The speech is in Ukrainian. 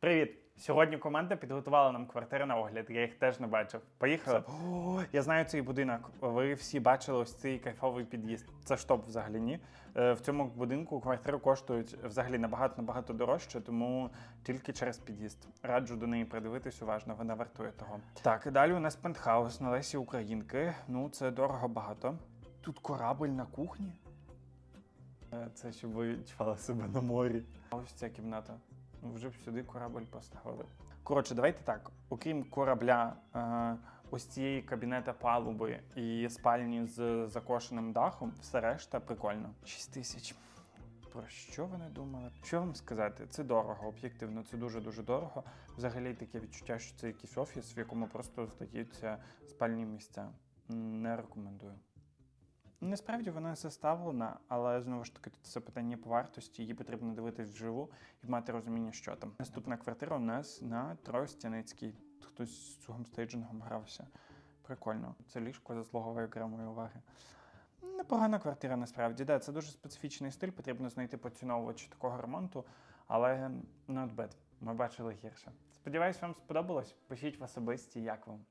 Привіт! Сьогодні команда підготувала нам квартири на огляд. Я їх теж не бачив. Поїхали. О, я знаю цей будинок. Ви всі бачили ось цей кайфовий під'їзд. Це ж топ взагалі ні. Е, В цьому будинку квартири коштують взагалі набагато набагато дорожче, тому тільки через під'їзд. Раджу до неї придивитись уважно, вона вартує того. Так, далі у нас пентхаус на Лесі Українки. Ну, це дорого багато. Тут корабль на кухні. Е, Це щоб ви відчували себе на морі. А ось ця кімната. Вже б сюди корабль поставили. Коротше, давайте так. Окрім корабля, е, ось цієї кабінета палуби і спальні з закошеним дахом, все решта прикольно. 6 тисяч. Про що вони думали? Що вам сказати? Це дорого, об'єктивно, це дуже-дуже дорого. Взагалі таке відчуття, що це якийсь офіс, в якому просто здаються спальні місця. Не рекомендую. Насправді вона заставлена, але знову ж таки це питання по вартості. Її потрібно дивитись вживу і мати розуміння, що там. Наступна квартира у нас на Тростяницькій. Хтось з цього стейджингом грався. Прикольно. Це ліжко заслуговує окремої уваги. Непогана квартира насправді. Да, це дуже специфічний стиль, потрібно знайти поціновувача такого ремонту, але not bad. Ми бачили гірше. Сподіваюсь, вам сподобалось. Пишіть в особисті, як вам.